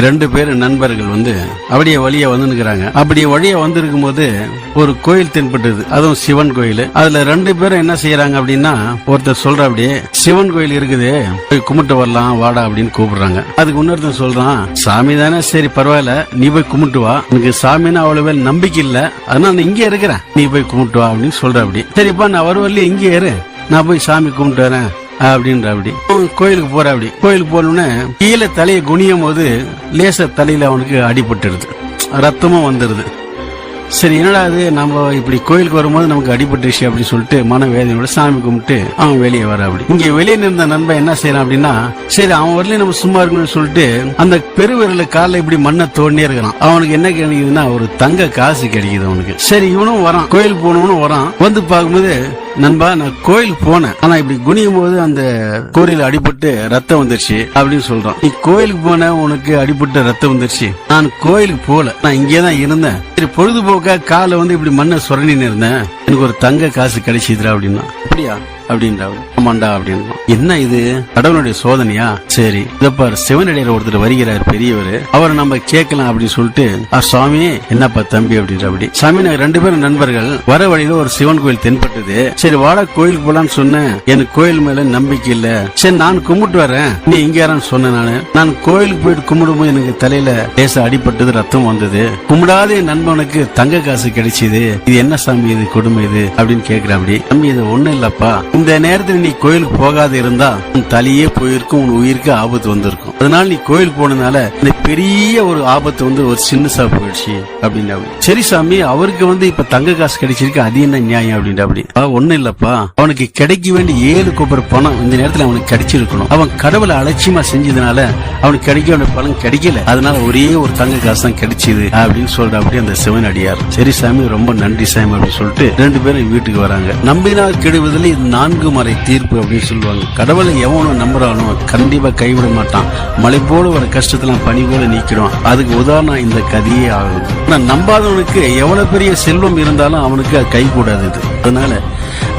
ரெண்டு பேர் நண்பர்கள் வந்து அப்படியே வழியா வந்து நிக்கிறாங்க. அப்படி வழியா வந்திருக்கும் போது ஒரு கோயில் தென்பட்டது. அதுவும் சிவன் கோயில். அதுல ரெண்டு பேரும் என்ன செய்யறாங்க அப்படின்னா ஒருத்தர் சொல்ற அப்படியே சிவன் கோயில் இருக்குது. போய் கும்பிட்டு வரலாம். வாடா அப்படின்னு கூப்பிடுறாங்க. அதுக்கு இன்னொருத்தன் சொல்றான் சாமி தானே? சரி பரவாயில்ல. நீ போய் கும்பிட்டு வா. எனக்கு சாமினா அவ்வளவு பேர் நம்பிக்கை இல்ல. அதனால நான் இங்கே இருக்கிறேன். நீ போய் கும்பிட்டு வா அப்படின்னு சொல்ற அப்படி. சரிப்பா நான் வருவல்ல. இங்கே இரு. நான் போய் சாமி கும்பிட்டு வரேன். அப்படின்ற அப்படி கோயிலுக்கு போற அப்படி கோயிலுக்கு போனோடனே கீழே தலையை குனியும் போது லேசர் தலையில அவனுக்கு அடிபட்டுருது. ரத்தமும் வந்துருது. சரி என்னடா அது நம்ம இப்படி கோயிலுக்கு வரும்போது நமக்கு அடிபட்டுச்சு அப்படின்னு சொல்லிட்டு மன வேதனையோட சாமி கும்பிட்டு அவன் வெளியே வர அப்படி இங்க வெளியே நின்ற நண்பன் என்ன செய்யறான் அப்படின்னா சரி அவன் வரலையும் நம்ம சும்மா இருக்கணும்னு சொல்லிட்டு அந்த பெருவிரல காலில் இப்படி மண்ணை தோண்டியே இருக்கிறான். அவனுக்கு என்ன கிடைக்குதுன்னா ஒரு தங்க காசு கிடைக்குது அவனுக்கு. சரி இவனும் வரான். கோயில் போனவனும் வரான். வந்து பார்க்கும்போது நண்பா நான் கோயிலுக்கு போனேன். ஆனா இப்படி குனியும் போது அந்த கோரியில அடிபட்டு ரத்தம் வந்துருச்சு அப்படின்னு சொல்றான் நீ கோயிலுக்கு போன உனக்கு அடிபட்டு ரத்தம் வந்துருச்சு. நான் கோயிலுக்கு போல. நான் இங்கே தான் இருந்தேன். சரி பொழுதுபோக்க காலை வந்து இப்படி மண்ணை சுரண்டின்னு இருந்தேன். எனக்கு ஒரு தங்க காசு கிடைச்சிதுரா அப்படின்னா. அப்படியா? அப்படின்றா ஆமாண்டா அப்படின்னு. என்ன இது? கடவுளுடைய சோதனையா? சரி. இதப்பாரு பாரு சிவனடியார் ஒருத்தர் வருகிறார் பெரியவர். அவர் நம்ம கேட்கலாம் அப்படின்னு சொல்லிட்டு "ஆ, சுவாமி என்னப்பா தம்பி? அப்படின்றபடி சாமி நாங்க ரெண்டு பேரும் நண்பர்கள். வர வழியில ஒரு சிவன் கோயில் தென்பட்டது. சரி வாட கோயிலுக்கு போலான்னு சொன்னேன். எனக்கு கோயில் மேல நம்பிக்கை இல்ல. சரி நான் கும்பிட்டு வரேன். நீ இங்க யாரான்னு சொன்னேன் நானு. நான் கோயிலுக்கு போயிட்டு கும்பிடும்போது எனக்கு தலையில லேச அடிபட்டது ரத்தம் வந்தது. கும்பிடாத என் நண்பனுக்கு தங்க காசு கிடைச்சது. இது என்ன சாமி இது கொடுமை இது? அப்படின்னு கேக்குற அப்படி. தம்பி இது ஒண்ணு இல்லப்பா. இந்த நேரத்தில் நீ கோயிலுக்கு போகாத இருந்தா உன் தலையே போயிருக்கும் உன் உயிருக்கு ஆபத்து வந்திருக்கும். அதனால நீ கோயில் போனதுனால இந்த பெரிய ஒரு ஆபத்து வந்து ஒரு சின்னசா போயிடுச்சு அப்படின்னு சரி சாமி அவருக்கு வந்து இப்ப தங்க காசு கிடைச்சிருக்கு அது என்ன நியாயம் அப்படின்ற அப்படி ஒண்ணு இல்லப்பா. அவனுக்கு கிடைக்க வேண்டிய ஏழு கோப்பர் பணம் இந்த நேரத்துல அவனுக்கு கிடைச்சிருக்கணும். அவன் கடவுளை அலட்சியமா செஞ்சதுனால அவனுக்கு கிடைக்க வேண்டிய பணம் கிடைக்கல. அதனால ஒரே ஒரு தங்க காசு தான் கிடைச்சது அப்படின்னு சொல்ற அப்படி அந்த சிவன் அடியார் சரி சாமி ரொம்ப நன்றி சாமி அப்படின்னு சொல்லிட்டு ரெண்டு பேரும் வீட்டுக்கு வராங்க. நம்பினால் கெடுவதில் இது நான்கு மறை தீர்ப்பு அப்படின்னு சொல்லுவாங்க. கடவுளை எவனும் நம்புறானோ கண்டிப்பா கைவிட மாட்டான். மலை போல ஒரு கஷ்டத்தெல்லாம் பனி போல நீக்கிறோம் அதுக்கு உதாரணம் இந்த கதையே ஆகும் ஆனால் நம்பாதவனுக்கு எவ்வளவு பெரிய செல்வம் இருந்தாலும் அவனுக்கு அது கை கூடாது இது. அதனால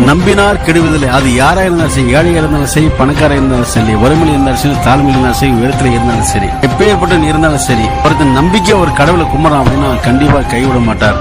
நம்பினார் கெடுவதில்லை. அது யாரா இருந்தாலும் சரி ஏழையா இருந்தாலும் சரி பணக்காராக இருந்தாலும் சரி வறுமையில் இருந்தாலும் சரி தாழ்மையில் இருந்தாலும் சரி உயரத்தில் இருந்தாலும் சரி எப்பேற்பட்ட இருந்தாலும் சரி ஒருத்தன் நம்பிக்கை ஒரு கடவுளை கும்பறான் அப்படின்னா கண்டிப்பா கைவிட மாட்டார்